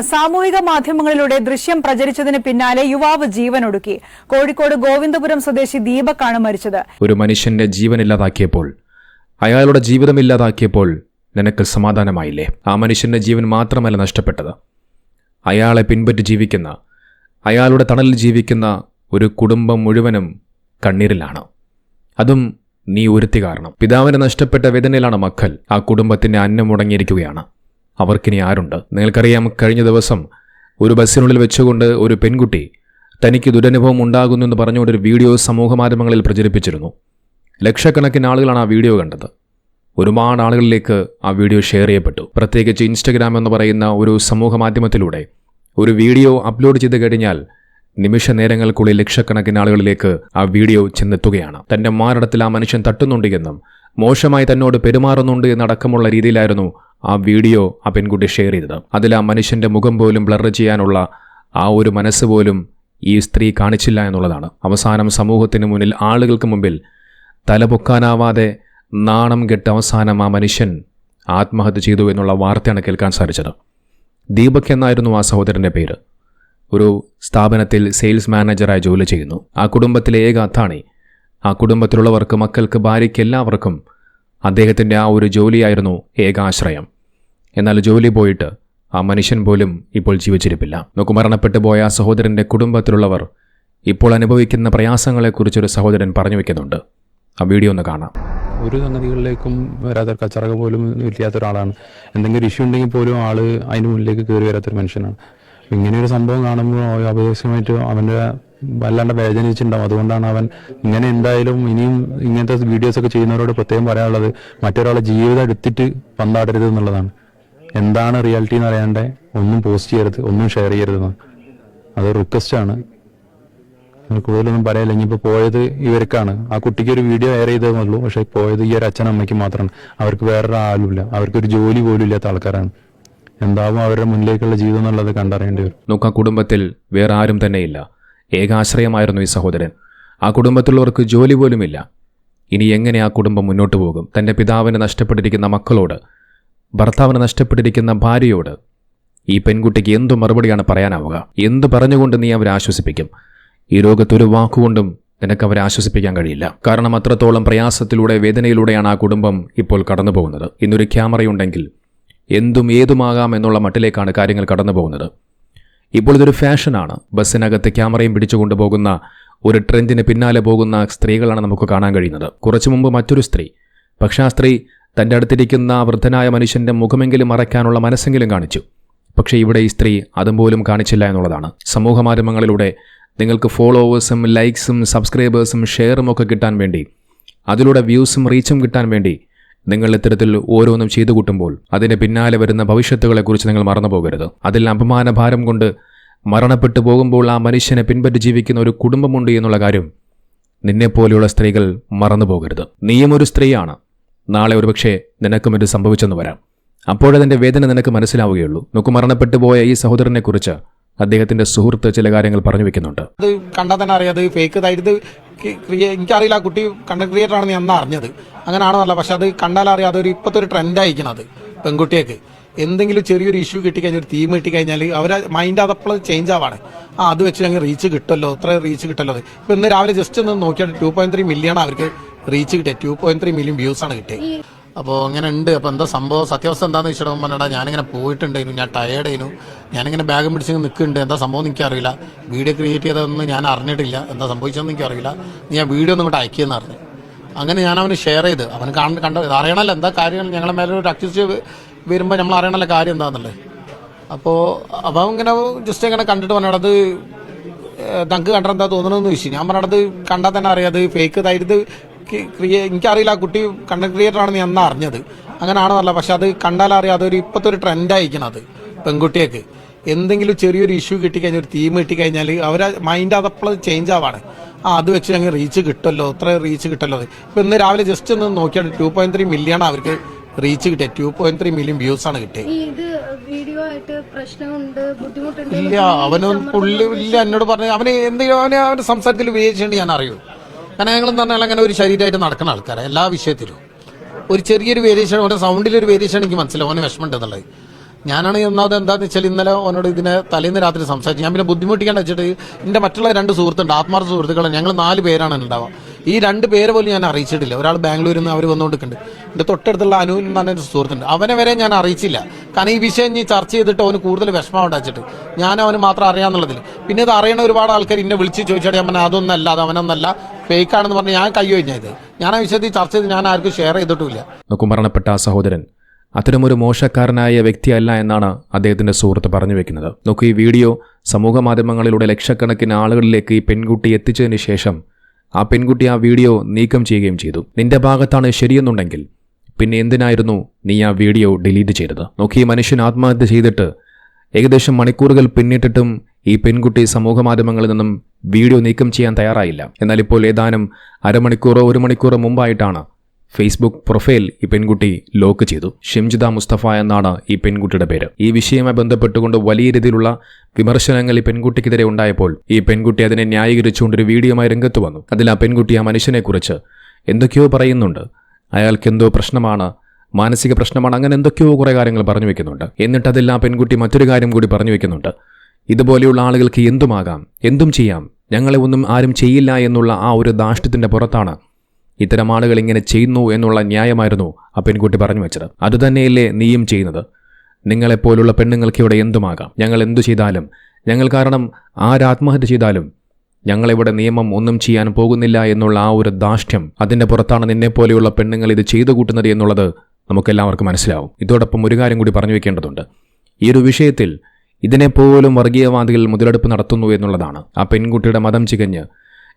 സാമൂഹിക മാധ്യമങ്ങളിലൂടെ ദൃശ്യം പ്രചരിച്ചതിന് പിന്നാലെ യുവാവ് ജീവനൊടുക്കി. കോഴിക്കോട് ഗോവിന്ദപുരം സ്വദേശി ദീപക്കാണ് മരിച്ചത്. ഒരു മനുഷ്യന്റെ ജീവൻ ഇല്ലാതാക്കിയപ്പോൾ അയാളുടെ ജീവിതം ഇല്ലാതാക്കിയപ്പോൾ നിനക്ക് സമാധാനമായില്ലേ? ആ മനുഷ്യന്റെ ജീവൻ മാത്രമല്ല നഷ്ടപ്പെട്ടത്. അയാളെ പിൻപറ്റി ജീവിക്കുന്ന അയാളുടെ തണലിൽ ജീവിക്കുന്ന ഒരു കുടുംബം മുഴുവനും കണ്ണീരിലാണ്. അതും നീ ഒരുത്തി കാരണം. പിതാവിനെ നഷ്ടപ്പെട്ട വേദനയിലാണ് മക്കൾ ആ കുടുംബത്തിന്റെ അന്നം മുടങ്ങിയിരിക്കുകയാണ്. അവർക്കിനി ആരുണ്ട്? നിങ്ങൾക്കറിയാം കഴിഞ്ഞ ദിവസം ഒരു ബസ്സിനുള്ളിൽ വെച്ചുകൊണ്ട് ഒരു പെൺകുട്ടി തനിക്ക് ദുരനുഭവം ഉണ്ടാകുന്നു എന്ന് പറഞ്ഞുകൊണ്ട് ഒരു വീഡിയോ സമൂഹമാധ്യമങ്ങളിൽ പ്രചരിപ്പിച്ചിരുന്നു. ലക്ഷക്കണക്കിന് ആളുകളാണ് ആ വീഡിയോ കണ്ടത്. ഒരുപാട് ആളുകളിലേക്ക് ആ വീഡിയോ ഷെയർ ചെയ്യപ്പെട്ടു. പ്രത്യേകിച്ച് ഇൻസ്റ്റഗ്രാം എന്ന് പറയുന്ന ഒരു സമൂഹ മാധ്യമത്തിലൂടെ ഒരു വീഡിയോ അപ്ലോഡ് ചെയ്ത് കഴിഞ്ഞാൽ നിമിഷ നേരങ്ങൾക്കുള്ളിൽ ലക്ഷക്കണക്കിന് ആളുകളിലേക്ക് ആ വീഡിയോ ചെന്നെത്തുകയാണ്. തന്റെ മാരടത്തിൽ ആ മനുഷ്യൻ തട്ടുന്നുണ്ട് എന്നും മോശമായി തന്നോട് പെരുമാറുന്നുണ്ട് എന്നടക്കമുള്ള രീതിയിലായിരുന്നു ആ വീഡിയോ ആ പെൺകുട്ടി ഷെയർ ചെയ്തത്. അതിൽ ആ മനുഷ്യന്റെ മുഖം പോലും ബ്ലർ ചെയ്യാനുള്ള ആ ഒരു മനസ്സ് പോലും ഈ സ്ത്രീ കാണിച്ചില്ല എന്നുള്ളതാണ്. അവസാനം സമൂഹത്തിന് മുന്നിൽ ആളുകൾക്ക് മുമ്പിൽ തലപൊക്കാനാവാതെ നാണം കെട്ട് അവസാനം ആ മനുഷ്യൻ ആത്മഹത്യ ചെയ്തു എന്നുള്ള വാർത്തയാണ് കേൾക്കാൻ സാധിച്ചത്. ദീപക് എന്നായിരുന്നു ആ സഹോദരന്റെ പേര്. ഒരു സ്ഥാപനത്തിൽ സെയിൽസ് മാനേജറായി ജോലി ചെയ്യുന്നു. ആ കുടുംബത്തിലെ ഏക അത്താണി. ആ കുടുംബത്തിലുള്ളവർക്ക് മക്കൾക്ക് ഭാര്യയ്ക്ക് എല്ലാവർക്കും അദ്ദേഹത്തിന്റെ ആ ഒരു ജോലിയായിരുന്നു ഏകാശ്രയം. എന്നാൽ ജോലി പോയിട്ട് ആ മനുഷ്യൻ പോലും ഇപ്പോൾ ജീവിച്ചിരിപ്പില്ല. നോക്കു മരണപ്പെട്ടു പോയ ആ സഹോദരന്റെ കുടുംബത്തിലുള്ളവർ ഇപ്പോൾ അനുഭവിക്കുന്ന പ്രയാസങ്ങളെക്കുറിച്ചൊരു സഹോദരൻ പറഞ്ഞു വെക്കുന്നുണ്ട്. ആ വീഡിയോ ഒന്ന് കാണാം. ഒരു സംഗതികളിലേക്കും വരാത്ത കച്ചറക പോലും ഇല്ലാത്ത ഒരാളാണ്. എന്തെങ്കിലും ഒരു ഇഷ്യൂ ഉണ്ടെങ്കിൽ പോലും ആൾ അതിന് മുന്നിലേക്ക് കയറി വരാത്തൊരു മനുഷ്യനാണ്. ഇങ്ങനെ ഒരു സംഭവം കാണുമ്പോൾ അപദേശമായിട്ട് അവന്റെ വല്ലാണ്ട് വേദനിച്ചിട്ടുണ്ടാവും. അതുകൊണ്ടാണ് അവൻ ഇങ്ങനെ എന്തായാലും ഇനിയും ഇങ്ങനത്തെ വീഡിയോസ് ഒക്കെ ചെയ്യുന്നവരോട് പ്രത്യേകം പറയാനുള്ളത് മറ്റൊരാളെ ജീവിതം എടുത്തിട്ട് പന്താടരുത് എന്നുള്ളതാണ്. എന്താണ് റിയാലിറ്റി എന്ന് അറിയാണ്ട് ഒന്നും പോസ്റ്റ് ചെയ്യരുത് ഒന്നും ഷെയർ ചെയ്യരുത് അത് റിക്വസ്റ്റ് ആണ്. നമ്മൾ കൂടുതലൊന്നും പറയില്ല ഇനിയിപ്പോൾ പോയത് ഇവർക്കാണ്. ആ കുട്ടിക്ക് ഒരു വീഡിയോ എയർ ചെയ്തതേ ഉള്ളൂ പക്ഷെ പോയത് ഈ ഒരു അച്ഛനും അമ്മയ്ക്ക് മാത്രമാണ്. അവർക്ക് വേറൊരു ആളുമില്ല അവർക്കൊരു ജോലി പോലും ഇല്ലാത്ത ആൾക്കാരാണ്. എന്താവും അവരുടെ മുന്നിലേക്കുള്ള ജീവിതം എന്നുള്ളത് കണ്ടറിയേണ്ടി വരും. നോക്കാം കുടുംബത്തിൽ വേറെ ആരും തന്നെയില്ല. ഏകാശ്രയമായിരുന്നു ഈ സഹോദരൻ. ആ കുടുംബത്തിലുള്ളവർക്ക് ജോലി പോലുമില്ല. ഇനി എങ്ങനെ ആ കുടുംബം മുന്നോട്ട് പോകും? തന്റെ പിതാവിനെ നഷ്ടപ്പെട്ടിരിക്കുന്ന മക്കളോട് ഭർത്താവിനെ നഷ്ടപ്പെട്ടിരിക്കുന്ന ഭാര്യയോട് ഈ പെൺകുട്ടിക്ക് എന്തു മറുപടിയാണ് പറയാനാവുക? എന്ത് പറഞ്ഞുകൊണ്ട് നീ അവരെ ആശ്വസിപ്പിക്കും? ഈ രോഗത്തൊരു വാക്കുകൊണ്ടും നിനക്ക് അവരെ ആശ്വസിപ്പിക്കാൻ കഴിയില്ല. കാരണം അത്രത്തോളം പ്രയാസത്തിലൂടെ വേദനയിലൂടെയാണ് ആ കുടുംബം ഇപ്പോൾ കടന്നു പോകുന്നത് ഇന്നൊരു ക്യാമറയുണ്ടെങ്കിൽ എന്തും ഏതുമാകാം എന്നുള്ള മട്ടിലേക്കാണ് കാര്യങ്ങൾ കടന്നു പോകുന്നത് ഇപ്പോൾ ഇതൊരു ഫാഷനാണ്. ബസ്സിനകത്ത് ക്യാമറയും പിടിച്ചുകൊണ്ട് പോകുന്ന ഒരു ട്രെൻഡിന് പിന്നാലെ പോകുന്ന സ്ത്രീകളാണ് നമുക്ക് കാണാൻ കഴിയുന്നത്. കുറച്ചു മുമ്പ് മറ്റൊരു സ്ത്രീ. പക്ഷേ ആ സ്ത്രീ തന്റെ അടുത്തിരിക്കുന്ന വൃദ്ധനായ മനുഷ്യന്റെ മുഖമെങ്കിലും മറയ്ക്കാനുള്ള മനസ്സെങ്കിലും കാണിച്ചു. പക്ഷേ ഇവിടെ ഈ സ്ത്രീ അതും പോലും കാണിച്ചില്ല എന്നുള്ളതാണ്. സമൂഹ മാധ്യമങ്ങളിലൂടെ നിങ്ങൾക്ക് ഫോളോവേഴ്സും ലൈക്സും സബ്സ്ക്രൈബേഴ്സും ഷെയറും ഒക്കെ കിട്ടാൻ വേണ്ടി അതിലൂടെ വ്യൂസും റീച്ചും കിട്ടാൻ വേണ്ടി നിങ്ങൾ ഇത്തരത്തിൽ ഓരോന്നും ചെയ്തു കൂട്ടുമ്പോൾ അതിന് പിന്നാലെ വരുന്ന ഭവിഷ്യത്തുകളെക്കുറിച്ച് നിങ്ങൾ മറന്നു പോകരുത്. അതിൽ അപമാന ഭാരം കൊണ്ട് മരണപ്പെട്ടു പോകുമ്പോൾ ആ മനുഷ്യനെ പിൻപറ്റി ജീവിക്കുന്ന ഒരു കുടുംബമുണ്ട് എന്നുള്ള കാര്യം നിന്നെപ്പോലെയുള്ള സ്ത്രീകൾ മറന്നു പോകരുത്. നീയും ഒരു സ്ത്രീയാണ്. നാളെ ഒരുപക്ഷെ നിനക്കും ഇത് സംഭവിച്ചെന്ന് വരാം. അപ്പോഴതിന്റെ വേദന നിനക്ക് മനസ്സിലാവുകയുള്ളൂ. നോക്കു മരണപ്പെട്ടു പോയ ഈ സഹോദരനെക്കുറിച്ച് അദ്ദേഹത്തിന്റെ സുഹൃത്ത് ചില കാര്യങ്ങൾ പറഞ്ഞു വെക്കുന്നുണ്ട്. അത് കണ്ടാൽ തന്നെ അറിയാം അത് ഫേക്ക് ഇതായിട്ട് ഇത് എനിക്കറിയില്ല കുട്ടി കണ്ടന്റ് ക്രിയേറ്റർ ആണെന്ന് ഞാൻ അറിഞ്ഞത്. അങ്ങനെയാണെന്നല്ല പക്ഷെ അത് കണ്ടാൽ അറിയാം അതൊരു ഇപ്പോഴത്തെ ഒരു ട്രെൻഡ് അയക്കണത് പെൺകുട്ടിയൊക്കെ എന്തെങ്കിലും ചെറിയൊരു ഇഷ്യൂ കിട്ടിക്കഴിഞ്ഞാൽ ഒരു തീം കിട്ടിക്കഴിഞ്ഞാൽ അവരെ മൈൻഡ് അതപ്പോൾ ചേഞ്ച് ആവാണ്. ആ അത് വെച്ച് ഞങ്ങൾ റീച്ച് കിട്ടുമല്ലോ അത്ര റീച്ച് കിട്ടുമല്ലോ അത്. ഇപ്പൊ ഇന്ന് രാവിലെ ജസ്റ്റ് ഒന്ന് നോക്കിയാൽ ടു പോയിന്റ് ത്രീ മില്യൺ അവർക്ക് റീച്ച് കിട്ടിയത് two point three million views ആണ് കിട്ടിയത് അപ്പോൾ അങ്ങനെ ഉണ്ട്. അപ്പോൾ എന്താ സംഭവം? സത്യാവസ്ഥ എന്താണെന്ന് വെച്ചിട്ട് പറഞ്ഞാൽ ഞാനിങ്ങനെ പോയിട്ടുണ്ടായിരുന്നു. ഞാൻ ടയേർഡായിരുന്നു ഞാനിങ്ങനെ ബാഗും പിടിച്ച് നിൽക്കുന്നുണ്ട് എന്താ സംഭവം എനിക്ക് എനിക്കറിയില്ല. വീഡിയോ ക്രിയേറ്റ് ചെയ്തതൊന്നും ഞാൻ അറിഞ്ഞിട്ടില്ല. എന്താ സംഭവിച്ചതെന്ന് എനിക്കറിയില്ല. നീ ആ വീഡിയോ ഒന്നും ഇങ്ങോട്ട് അയക്കിയെന്ന് അറിഞ്ഞു അങ്ങനെ ഞാൻ അവന് ഷെയർ ചെയ്ത്. അവന് കാണ കണ്ട ഇത് അറിയണമല്ലോ എന്താ കാര്യം ഞങ്ങളെ മേലെ ഒരു അക്യൂസ് വരുമ്പോൾ നമ്മൾ അറിയണമല്ലോ കാര്യം എന്താണെന്നുള്ളത് അപ്പോൾ അപ്പം ഇങ്ങനെ ജസ്റ്റ് ഇങ്ങനെ കണ്ടിട്ട് പറഞ്ഞത് തങ്ക് കണ്ടെന്താ എന്താ തോന്നണമെന്ന് ചോദിച്ചു. ഞാൻ പറഞ്ഞത് കണ്ടാൽ തന്നെ അറിയാം. അത് ഫേക്ക് ഇതായിട്ട് ഇത് ക്രി- ക്രിയേ എനിക്കറിയില്ല ആ കുട്ടി കണ്ടന്റ് ക്രിയേറ്റർ ആണെന്ന് ഞാൻ അറിഞ്ഞത്. അങ്ങനെയാണെന്നല്ല പക്ഷെ അത് കണ്ടാൽ അറിയാം അതൊരു ഇപ്പോഴത്തെ ഒരു ട്രെൻഡ് അത് പെൺകുട്ടിയൊക്കെ എന്തെങ്കിലും ചെറിയൊരു ഇഷ്യൂ കിട്ടിക്കഴിഞ്ഞാൽ ഒരു തീം കിട്ടിക്കഴിഞ്ഞാൽ അവരെ മൈൻഡ് അതപ്പോൾ ചേഞ്ച് ആവാണ്. ആ അത് വെച്ച് ഞങ്ങൾ റീച്ച് കിട്ടുമല്ലോ അത്ര റീച്ച് കിട്ടല്ലോ ഇപ്പം ഇന്ന് രാവിലെ ജസ്റ്റ് ഒന്ന് നോക്കിയാണ് ടു പോയിന്റ് ത്രീ മില്യൺ അവർക്ക് റീച്ച് കിട്ടിയത്. Two point three million views ആണ് കിട്ടിയത്. ഇല്ല അവനും പുള്ളി ഇല്ല എന്നോട് പറഞ്ഞു അവന് എന്തെങ്കിലും അവന് അവന്റെ സംസാരത്തിൽ വേദിച്ചുണ്ട് ഞാൻ അറിയൂ. കാരണം ഞങ്ങളെന്ന് പറഞ്ഞാൽ അങ്ങനെ ഒരു ശരീരമായിട്ട് നടക്കുന്ന ആൾക്കാരാണ് എല്ലാ വിഷയത്തിലും. ഒരു ചെറിയൊരു വേരിയേഷൻ അവന്റെ സൗണ്ടിലൊരു വേരിയേഷൻ എനിക്ക് മനസ്സിലാവും അവന് വിഷമമുണ്ട് എന്നുള്ളത് ഞാനാണ് ഒന്നാമത് എന്താന്ന് വെച്ചാൽ ഇന്നലെ അവനോട് ഇതിനെ തലേന്ന് രാത്രി സംസാരിച്ചു. ഞാൻ പിന്നെ ബുദ്ധിമുട്ടിക്കാണ്ട് വെച്ചിട്ട് എന്റെ മറ്റുള്ള രണ്ട് സുഹൃത്തുണ്ട് ആത്മാർത്ഥ സുഹൃത്തുക്കളെ ഞങ്ങൾ നാല് പേരാണ് ഉണ്ടാവുക. ഈ രണ്ട് പേര് പോലും ഞാൻ അറിയിച്ചിട്ടില്ല. ഒരാൾ ബാംഗ്ലൂരിൽ നിന്ന് അവർ വന്നുകൊണ്ടിരിക്കുന്നുണ്ട്. എന്റെ തൊട്ടടുത്തുള്ള അനു എന്ന് പറഞ്ഞ ഒരു സുഹൃത്തുണ്ട്. അവനെ വരെ ഞാൻ അറിയിച്ചില്ല. കാരണം ഈ വിഷയം ഇനി ചർച്ച ചെയ്തിട്ട് അവന് കൂടുതൽ വിഷമം ഉണ്ടാച്ചിട്ട് ഞാൻ അവന് മാത്രം അറിയാന്നുള്ളതിൽ പിന്നെ ഇത് അറിയണ ഒരുപാട് ആൾക്കാർ ഇന്നെ വിളിച്ച് ചോദിച്ചാൽ ഞാൻ പറഞ്ഞാൽ അതൊന്നല്ല അത് അവനൊന്നല്ല ഫേക്ക് ആണെന്ന് പറഞ്ഞ് ഞാൻ കൈ കഴിഞ്ഞത് ഞാൻ ആ വിഷയത്തിൽ ചർച്ച ചെയ്ത് ഞാൻ ആർക്കും ഷെയർ ചെയ്തിട്ടില്ല നോക്കും മരണപ്പെട്ട ആ സഹോദരൻ അത്തരമൊരു മോശക്കാരനായ വ്യക്തിയല്ല എന്നാണ് അദ്ദേഹത്തിന്റെ സുഹൃത്ത് പറഞ്ഞു വെക്കുന്നത്. നോക്കൂ ഈ വീഡിയോ സമൂഹ മാധ്യമങ്ങളിലൂടെ ലക്ഷക്കണക്കിന് ആളുകളിലേക്ക് ഈ പെൺകുട്ടി എത്തിച്ചതിന് ശേഷം ആ പെൺകുട്ടി ആ വീഡിയോ നീക്കം ചെയ്യുകയും ചെയ്തു. നിന്റെ ഭാഗത്താണ് ശരിയെന്നുണ്ടെങ്കിൽ പിന്നെ എന്തിനായിരുന്നു നീ ആ വീഡിയോ ഡിലീറ്റ് ചെയ്തത്? നോക്കി ഈ മനുഷ്യൻ ആത്മഹത്യ ചെയ്തിട്ട് ഏകദേശം മണിക്കൂറുകൾ പിന്നിട്ടിട്ടും ഈ പെൺകുട്ടി സമൂഹ മാധ്യമങ്ങളിൽ നിന്നും വീഡിയോ നീക്കം ചെയ്യാൻ തയ്യാറായില്ല. എന്നാൽ ഇപ്പോൾ ഏതാനും അരമണിക്കൂറോ ഒരു മണിക്കൂറോ മുമ്പായിട്ടാണ് ഫേസ്ബുക്ക് പ്രൊഫൈൽ ഈ പെൺകുട്ടി ലോക്ക് ചെയ്തു. ഷിംജിത മുസ്തഫ എന്നാണ് ഈ പെൺകുട്ടിയുടെ പേര്. ഈ വിഷയവുമായി ബന്ധപ്പെട്ടുകൊണ്ട് വലിയ രീതിയിലുള്ള വിമർശനങ്ങൾ ഈ പെൺകുട്ടിക്കെതിരെ ഉണ്ടായപ്പോൾ ഈ പെൺകുട്ടി അതിനെ ന്യായീകരിച്ചുകൊണ്ട് ഒരു വീഡിയോമായി രംഗത്ത് വന്നു. അതിൽ ആ പെൺകുട്ടി ആ മനുഷ്യനെക്കുറിച്ച് എന്തൊക്കെയോ പറയുന്നുണ്ട്. അയാൾക്ക് എന്തോ പ്രശ്നമാണ് മാനസിക പ്രശ്നമാണ് അങ്ങനെ എന്തൊക്കെയോ കുറേ കാര്യങ്ങൾ പറഞ്ഞു വെക്കുന്നുണ്ട്. എന്നിട്ട് അതിൽ ആ പെൺകുട്ടി മറ്റൊരു കാര്യം കൂടി പറഞ്ഞു വെക്കുന്നുണ്ട്. ഇതുപോലെയുള്ള ആളുകൾക്ക് എന്തുമാകാം എന്തും ചെയ്യാം ഞങ്ങളെ ഒന്നും ആരും ചെയ്യില്ല എന്നുള്ള ആ ഒരു ധാഷ്ട്യത്തിന്റെ പുറത്താണ്. ഇത്തരം ആളുകൾ ഇങ്ങനെ ചെയ്യുന്നു എന്നുള്ള ന്യായമായിരുന്നു ആ പെൺകുട്ടി പറഞ്ഞു വെച്ചത്. അതുതന്നെയല്ലേ നീയും ചെയ്യുന്നത്. നിങ്ങളെപ്പോലുള്ള പെണ്ണുങ്ങൾക്ക് ഇവിടെ എന്തുമാകാം? ഞങ്ങൾ എന്തു ചെയ്താലും ഞങ്ങൾ കാരണം ആരാത്മഹത്യ ചെയ്താലും ഞങ്ങളിവിടെ നിയമം ഒന്നും ചെയ്യാൻ പോകുന്നില്ല എന്നുള്ള ആ ഒരു ദാഷ്ട്യം അതിന്റെ പുറത്താണ് നിന്നെപ്പോലെയുള്ള പെണ്ണുങ്ങൾ ഇത് ചെയ്തു കൂട്ടുന്നത് എന്നുള്ളത് നമുക്കെല്ലാവർക്കും മനസ്സിലാവും. ഇതോടൊപ്പം ഒരു കാര്യം കൂടി പറഞ്ഞു വെക്കേണ്ടതുണ്ട്. ഈ ഒരു വിഷയത്തിൽ ഇതിനെപ്പോലും വർഗീയവാദികൾ മുതലെടുപ്പ് നടത്തുന്നു എന്നുള്ളതാണ്. ആ പെൺകുട്ടിയുടെ മതം ചികഞ്ഞ്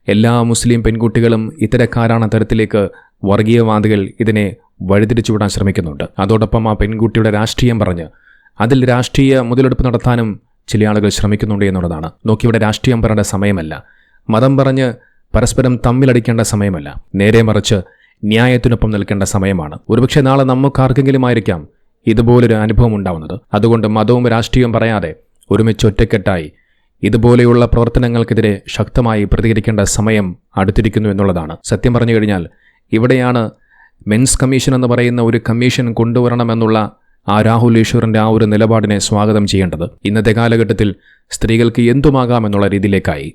എല്ലാ മുസ്ലിം പെൺകുട്ടികളും ഇത്തരക്കാരാണ് തരത്തിലേക്ക് വർഗീയവാദികൾ ഇതിനെ വഴിതിരിച്ചുവിടാൻ ശ്രമിക്കുന്നുണ്ട്. അതോടൊപ്പം ആ പെൺകുട്ടിയുടെ രാഷ്ട്രീയം പറഞ്ഞ് അതിൽ രാഷ്ട്രീയ മുതലെടുപ്പ് നടത്താനും ചില ആളുകൾ ശ്രമിക്കുന്നുണ്ട് എന്നുള്ളതാണ്. നോക്കിയുടെ രാഷ്ട്രീയം പറയേണ്ട സമയമല്ല. മതം പറഞ്ഞ് പരസ്പരം തമ്മിലടിക്കേണ്ട സമയമല്ല. നേരെ മറിച്ച് ന്യായത്തിനൊപ്പം നിൽക്കേണ്ട സമയമാണ്. ഒരുപക്ഷെ നാളെ നമുക്കാർക്കെങ്കിലും ആയിരിക്കാം ഇതുപോലൊരു അനുഭവം ഉണ്ടാവുന്നത്. അതുകൊണ്ട് മതവും രാഷ്ട്രീയവും പറയാതെ ഒരുമിച്ച് ഒറ്റക്കെട്ടായി ഇതുപോലെയുള്ള പ്രവർത്തനങ്ങൾക്കെതിരെ ശക്തമായി പ്രതികരിക്കേണ്ട സമയം അടുത്തിരിക്കുന്നു എന്നുള്ളതാണ്. സത്യം പറഞ്ഞു കഴിഞ്ഞാൽ ഇവിടെയാണ് മെൻസ് കമ്മീഷൻ എന്ന് പറയുന്ന ഒരു കമ്മീഷൻ കൊണ്ടുവരണമെന്നുള്ള ആ രാഹുൽ ഈശ്വറിന്റെ ആ ഒരു നിലപാടിനെ സ്വാഗതം ചെയ്യേണ്ടത്. ഇന്നത്തെ കാലഘട്ടത്തിൽ സ്ത്രീകൾക്ക് എന്തുമാകാമെന്നുള്ള രീതിയിലേക്കായി.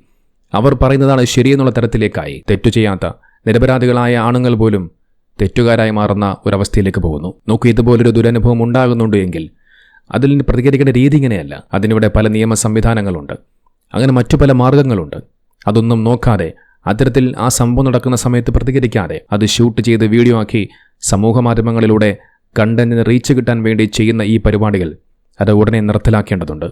അവർ പറയുന്നതാണ് ശരിയെന്നുള്ള തരത്തിലേക്കായി. തെറ്റു ചെയ്യാത്ത നിരപരാധികളായ ആണുങ്ങൾ പോലും തെറ്റുകാരായി മാറുന്ന ഒരവസ്ഥയിലേക്ക് പോകുന്നു. നോക്കൂ ഇതുപോലൊരു ദുരനുഭവം ഉണ്ടാകുന്നുണ്ട് എങ്കിൽ അതിൽ പ്രതികരിക്കേണ്ട രീതി ഇങ്ങനെയല്ല. അതിനിവിടെ പല നിയമ സംവിധാനങ്ങളുണ്ട്. അങ്ങനെ മറ്റു പല മാർഗങ്ങളുണ്ട്. അതൊന്നും നോക്കാതെ അത്തരത്തിൽ ആ സംഭവം നടക്കുന്ന സമയത്ത് പ്രതികരിക്കാതെ അത് ഷൂട്ട് ചെയ്ത് വീഡിയോ ആക്കി സമൂഹ മാധ്യമങ്ങളിലൂടെ കണ്ടന്റിന് റീച്ച് കിട്ടാൻ വേണ്ടി ചെയ്യുന്ന ഈ പരിപാടികൾ അത് ഉടനെ നിർത്തലാക്കേണ്ടതുണ്ട്.